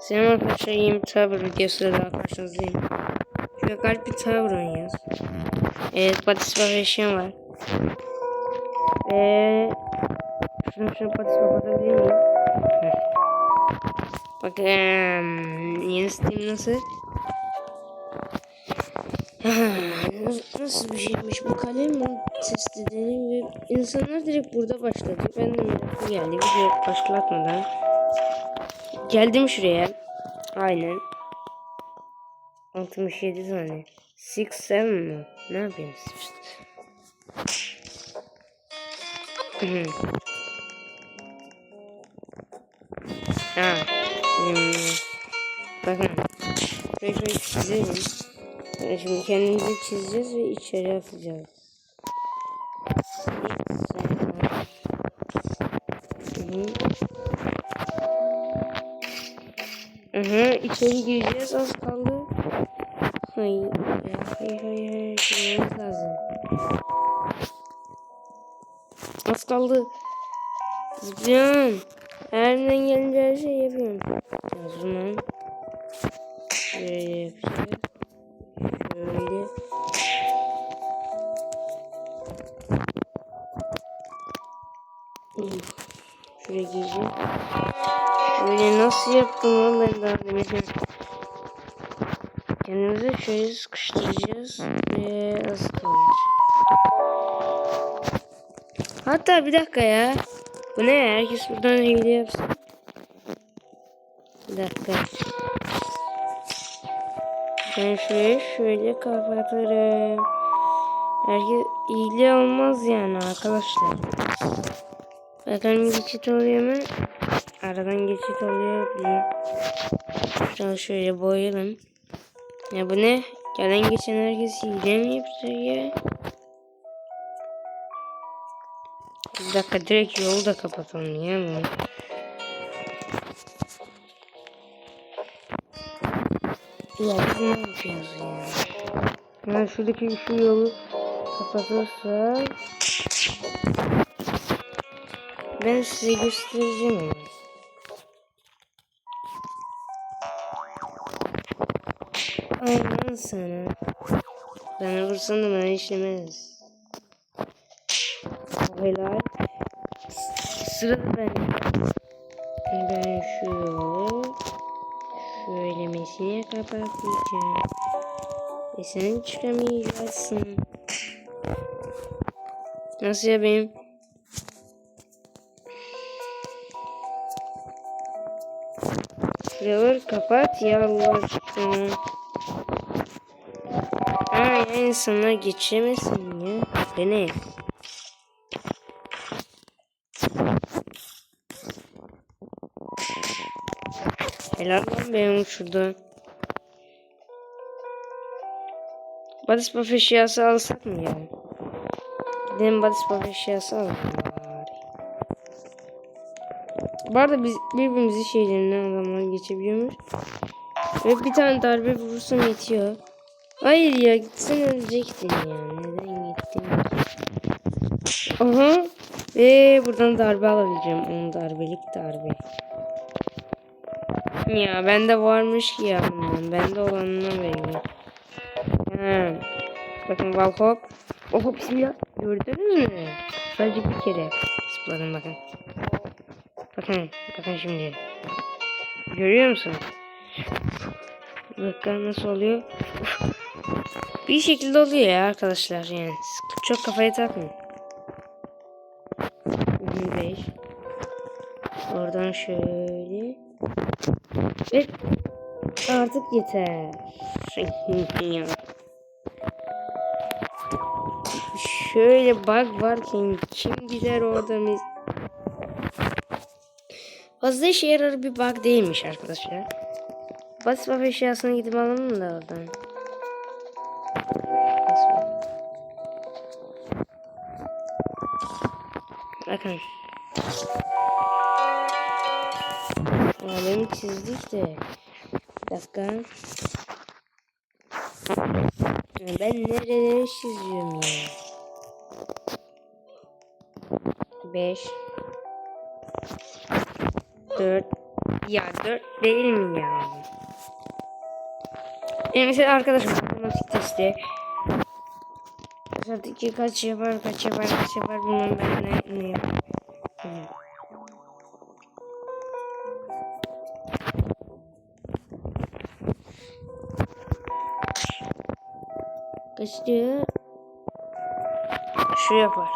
Selam arkadaşlar yeni bir Tower videosuyla daha karşınızdayım. Şöyle garip bir Tower oynuyoruz. Evet Batis var eşyam var. Ve şunu şunu Batis kapatabilir miyim? Bakın yeni Steam nasıl? nasıl? Bir şeymiş bu kalem? Test edelim ve insanlar direkt burada başladı. Ben de meraklı geldi. Video başlatmadan. Geldim şuraya. Aynen. 67 tane. 6 7 mi? Ne yapıyorsun? Hı. ha. Hmm. Bakın. Şöyle şöyle çizelim. Yani şimdi kendimizi çizeceğiz ve içeri atacağız. Hı hı. Hı hı, içeri gireceğiz az kaldı. Hayır, hayır, hayır, hayır, girmemiz lazım. Az kaldı. Zıplıyorum. Elimden gelince her şeyi yapıyorum. O zaman şöyle yapacağız. Şöyle. Şuraya gireceğim. Böyle nasıl yaptım lan ben daha demedim. Kendimizi şöyle sıkıştıracağız ve kalmış. Hatta bir dakika ya. Bu ne? Herkes buradan hile yapsın. Bir dakika. Ben şurayı şöyle kapatırım. Herkes hile olmaz yani arkadaşlar. Bakalım geçit oluyor mu? Aradan geçit oluyor diye. Şöyle şöyle boyayalım. Ya bu ne? Gelen geçen herkes hile mi yapacak ya? Bir dakika direkt yolu da kapatalım ya bunu. Ya ne yapıyoruz ya? Yani şuradaki şu yolu kapatırsak ben size göstereceğim Aynen sana. Bana vursan da bana işlemez. Helal. Sırada ben. Ben şu yolu şöylemesine kapatacağım. Ve sen çıkamayacaksın. Nasıl yapayım? Şuraları kapat ya. Aa ya insanlar geçemesin ya. Beni. Helal lan benim şurada. Badis buff eşyası alsak mı ya? Gidelim badis buff eşyası alalım. Bu arada biz birbirimizi şeylerinden adamlar geçebiliyormuş. Ve bir tane darbe vurursam yetiyor. Hayır ya gitsen ölecektin ya. Neden gittin? Aha. Ve buradan darbe alabileceğim. 10 darbelik darbe. Ya bende varmış ki ya bundan. Bende olanından veriyor. Ha. Bakın Valhop. Oho bismillah. Gördünüz mü? Sadece bir kere zıpladım bakın. Bakın. Bakın şimdi. Görüyor musun? Bakın nasıl oluyor. Bir şekilde oluyor ya arkadaşlar yani. Çok kafaya takmayın. 25 Oradan şöyle. Ve artık yeter. şöyle bug varken kim gider orada mis Fazla işe yarar bir bug değilmiş arkadaşlar. Basit bab eşyasını gidip alalım da oradan. Bakın. Alemi çizdik de. Bir dakika. Ben nereleri çiziyorum ya? 5 4 Ya 4 değil mi ya? Yani mesela arkadaşım matematik testi. Matematik kaç yapar, kaç yapar, kaç yapar bilmem ben ne, ne yapayım. Hı. Kaç diyor? Şu yapar.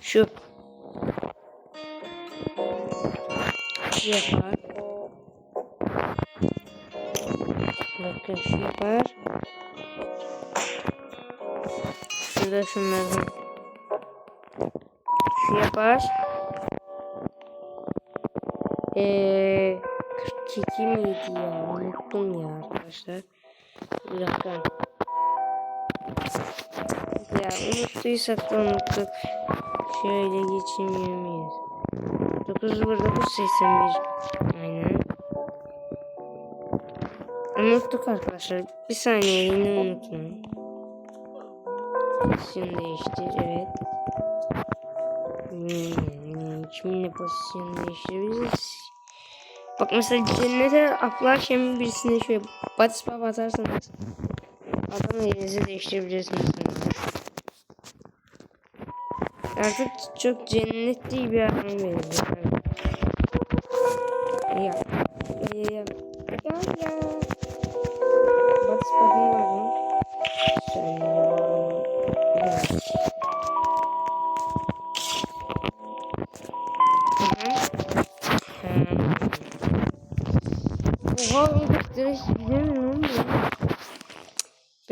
Şu. Şu yapar. Şu yapar. Şurada şunlardan. Şu yapar. Eee 42 miydi ya? Unuttum ya arkadaşlar. Bir dakika. Ya unuttuysak da unuttuk. Şöyle geçeyim yemeyiz. 9 burada 981. Aynen. Unuttuk arkadaşlar. Bir saniye yine unutmayın. Pozisyon değiştir. Evet. Hmm, kiminle pozisyon değiştirebiliriz? Bak mesela cennete atlarken birisine şöyle batis baba atarsanız adam elinizi değiştirebilirsiniz. Artık çok cennetli bir adam benziyor. Ya. Ya. Ya. Ya.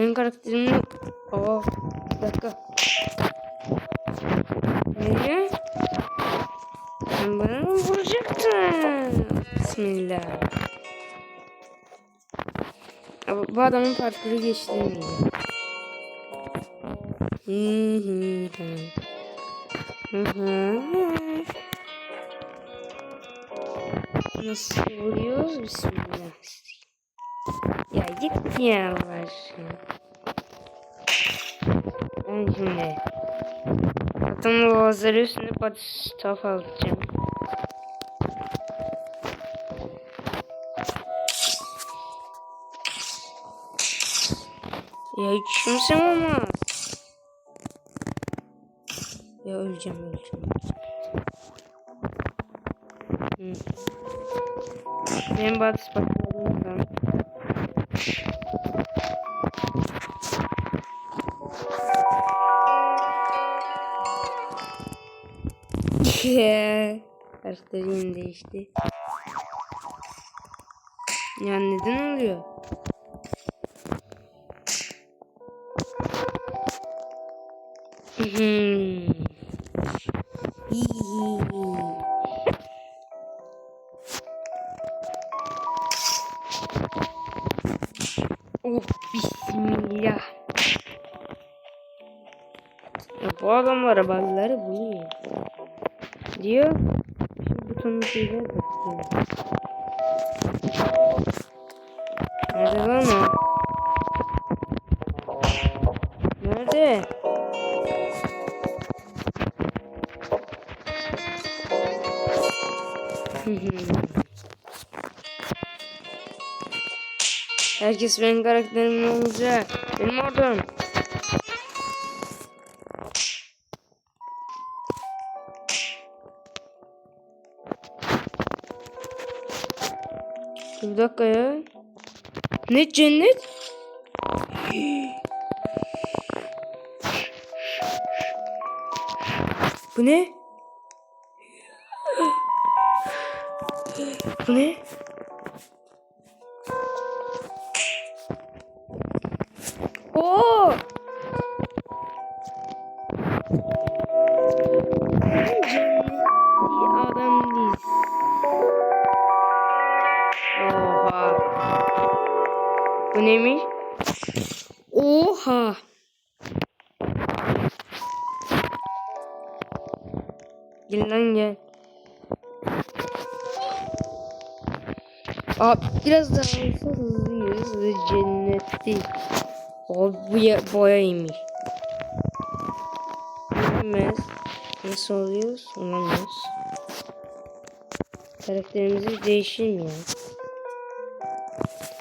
Benim karakterimin... Aa bir dakika. Ne? Sen bana mı vuracaktın? Bismillah. Bu adamın parkuru geçti miydi? Hı hı hı. Hı hı. Nasıl vuruyoruz? Bismillah. Ya git ya Allah aşkına. Ben şimdi Atımın boğazları üstünde patates taf alacağım. Ya hiç kimsem olmaz. Ya öleceğim öleceğim. Hı. Benim batış patladım. Karakterim değişti. Ya neden oluyor? Oh bismillah. Ya bu adamlara balları buluyor. Diyor. Şu butonu şeyler bakıyor. Nerede lan o? Nerede? Herkes benim karakterimin olacak. Benim oradan. Bir dakika ya. Ne cennet? Bu ne? Bu ne? Oo! Abi biraz daha olsa hızlıyız ve cennetli. Abi bu ya, boyaymış. Bilmez. Nasıl oluyoruz? Olamıyoruz. Karakterimizi değiştirmiyor.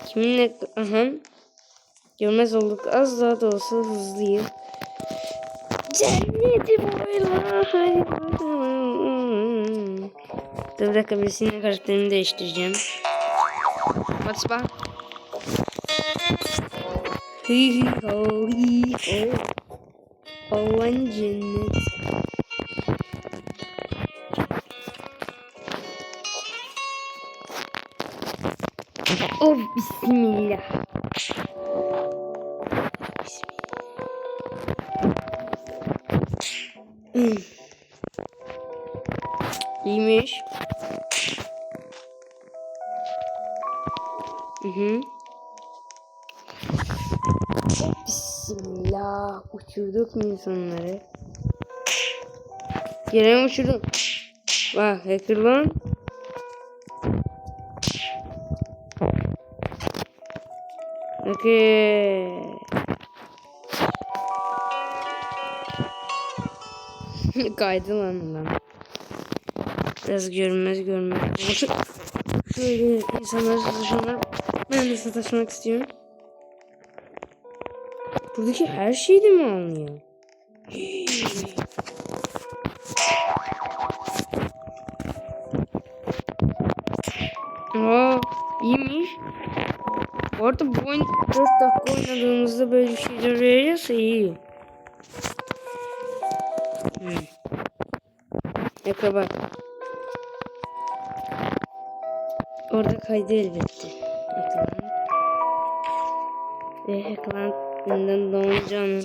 Kiminle... Aha. Görmez olduk. Az daha da olsa hızlıyım. Cenneti boyla hadi bakalım. Dur bir dakika birisinin değiştireceğim. What's back? Hi hi ho hi ho. Aman cennet. Oh. Bismillah. Hmm. İyiymiş. Hı hı. Bismillah. Uçurduk mu insanları? Yere mi uçurdun? Bak hacker lan. Okay. Kaydı lan lan. Biraz görünmez görünmez. Şöyle insanlar sataşanlar. Ben de sataşmak istiyorum. Buradaki her şey de mi alınıyor? Aa, iyiymiş. Bu arada bu oyun 4 dakika oynadığımızda böyle bir şeyler veriyorsa iyi. Hmm. Yakala Orada kaydı elbette. Ekran. Ve ekran benden donacağını.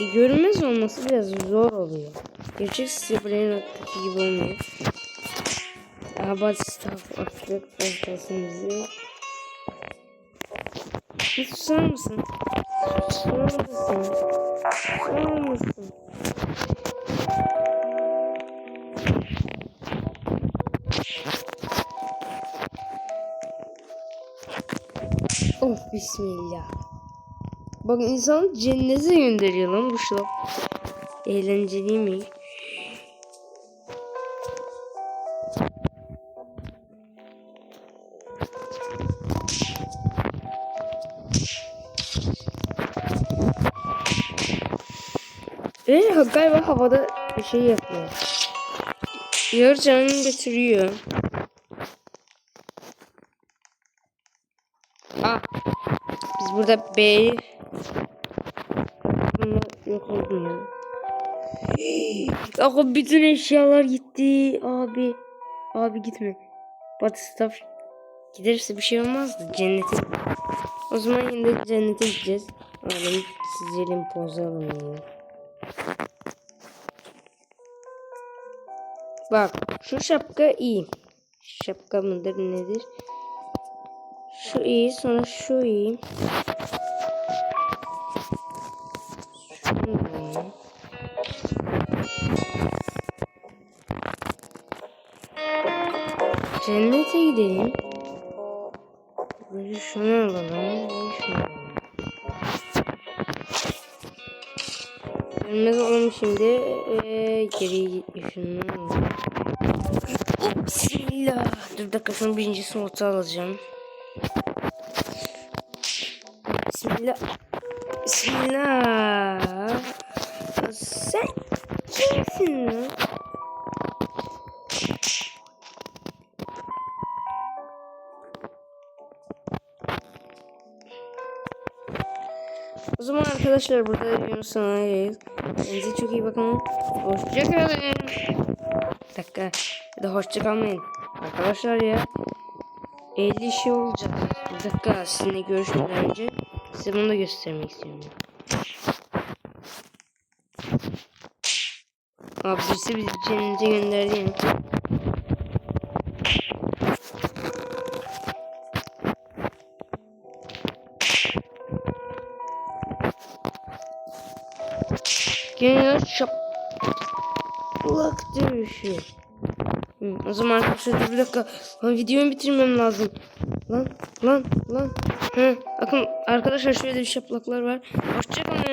E, görünmez olması biraz zor oluyor. Gerçek Sabrina'daki gibi olmuyor. About stuff affect ortasın bizi. Bir susar mısın? Susar mısın? Susar mısın? Oh bismillah. Bak insan cennete gönderiyor lan bu şlap. Eğlenceli mi? Ve galiba havada bir şey yapıyor. Yarı canını götürüyor. Aa, biz burada B'yi yok oldu ya. Aga bütün eşyalar gitti abi. Abi gitme. Batı staff giderse bir şey olmazdı cennete. O zaman yine cennete gideceğiz. Alalım çizelim pozalım ya. Bak şu şapka iyi. Şapka mıdır nedir? Şu iyi sonra şu iyi. Cennete gidelim. Böyle şunu alalım. Şunu alalım. Görmez olalım şimdi. Ee, geri şunu Bismillah. Dur dakika şunun birinci slotu alacağım. Bismillah. Bismillah. Sen kimsin lan? Arkadaşlar burada sonuna geliyoruz. Kendinize çok iyi bakın. Hoşçakalın. Bir dakika. Bir de hoşça kalmayın. Arkadaşlar ya. 50 şey olacak. Bir dakika sizinle görüşmeden önce size bunu da göstermek istiyorum. Abi birisi bizi cennete gönderdi Geliyor şap. Kulak dövüşü. Hı, o zaman arkadaşlar bir dakika. Lan videoyu bitirmem lazım. Lan lan lan. Hı, Bakın arkadaşlar şöyle bir şaplaklar var. Hoşçakalın.